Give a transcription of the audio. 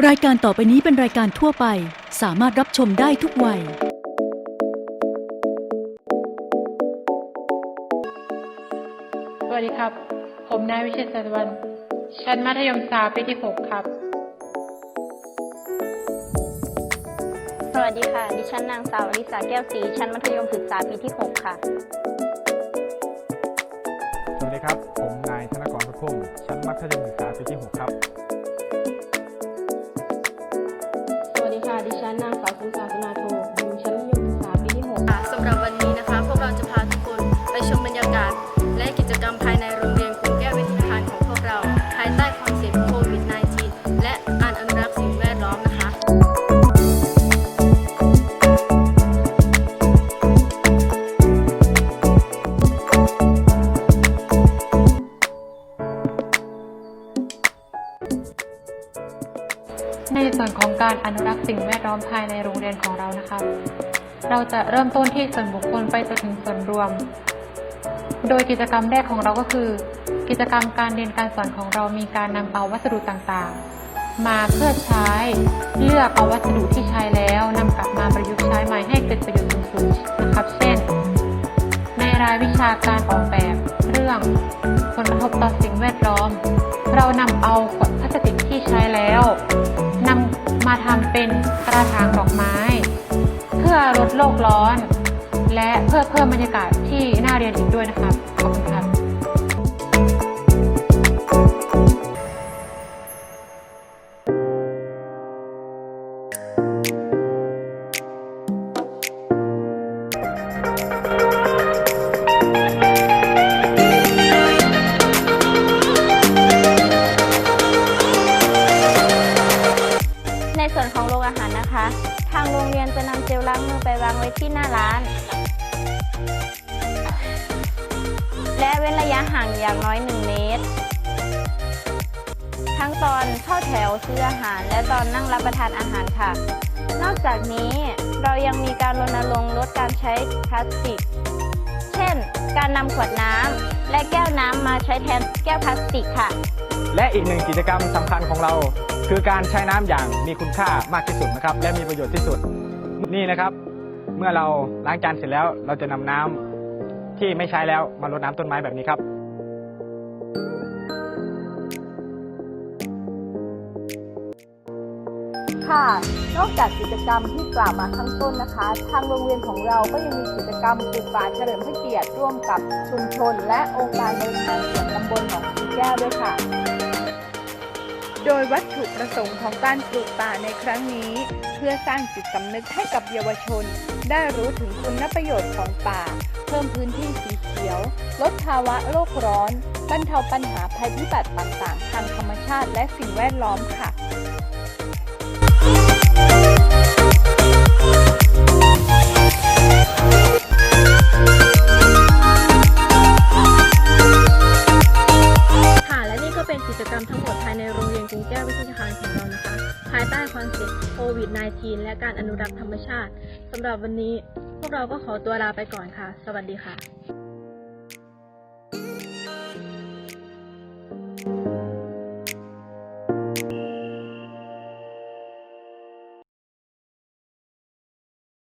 รายการต่อไปนี้เป็นรายการทั่วไป สามารถรับชมได้ทุกวัย สวัสดีครับ ผมนายวิเชษฐ์สตวัน ชั้นมัธยมศึกษาปีที่ 6 ครับ สวัสดีค่ะ ดิฉันนางสาวอลิสาแก้วศรีชั้นมัธยมศึกษาปีที่ 6 ค่ะ สวัสดีครับ ผมนายธนกรพระพุ่มชั้นมัธยมศึกษาปีที่ 6 ครับ การอนุรักษ์สิ่งแวดล้อมภายในโรงเรียนของเรานะคะ เราจะเริ่มต้นที่ส่วนบุคคลไปจนถึงส่วนรวม โดยกิจกรรมแรกของเราก็คือ กิจกรรมการเรียนการสอนของเรามีการนำเอาวัสดุต่างๆ มาเพื่อใช้เลือกเอาวัสดุที่ใช้แล้วนำกลับมาประยุกต์ใช้ใหม่ให้เกิดประโยชน์สูงสุดนะครับ เช่น ในรายวิชาการออกแบบเรื่องผลกระทบต่อสิ่งแวดล้อม ทำเป็นกระถางดอกไม้ เพื่อลดโลกร้อน และเพื่อเพิ่มบรรยากาศที่น่าเรียนอีกด้วยนะครับขอบคุณครับ ส่วนของโรงอาหารนะคะ ทางโรงเรียนจะนำเจลล้างมือไปวางไว้ที่หน้าร้าน และเว้นระยะห่างอย่างน้อย 1 เมตร ทั้งตอนเข้าแถวซื้ออาหาร และตอนนั่งรับประทานอาหารค่ะ นอกจากนี้เรายังมีการรณรงค์ลดการใช้พลาสติก เช่น การนำขวดน้ำและแก้วน้ำมาใช้แทนแก้วพลาสติกค่ะ และอีกหนึ่งกิจกรรมสำคัญของเรา คือการใช้น้ำอย่างมีคุณค่ามากที่สุดนะครับ และมีประโยชน์ที่สุดนี่นะครับ เมื่อเราล้างจานเสร็จแล้ว เราจะนำน้ำที่ไม่ใช้แล้วมารดน้ำต้นไม้แบบนี้ครับค่ะนอกจากกิจกรรมที่กล่าวมาข้างต้นนะคะ ทางโรงเรียนของเราก็ยังมีกิจกรรมปลูกป่าเฉลิมพระเกียรติร่วมกับชุมชน และองค์การบริหารส่วนตำบลหนองสีแก้วด้วยค่ะ โดยวัตถุประสงค์ของการปลูกป่าในครั้งนี้ เพื่อสร้างจิตสำนึกให้กับเยาวชน ได้รู้ถึงคุณประโยชน์ของป่า เพิ่มพื้นที่สีเขียว ลดภาวะโลกร้อน บรรเทาปัญหาภัยพิบัติต่างๆ ทางธรรมชาติและสิ่งแวดล้อมค่ะค่ะ ทั้งหมดภายในโรงเรียนกรุงแก้ววิทยาคารของเรานะคะ ภายใต้คอนเซ็ปต์โควิด -19 และการอนุรักษ์ธรรมชาติสำหรับวันนี้พวกเราก็ขอตัวลาไปก่อนค่ะ สวัสดีค่ะ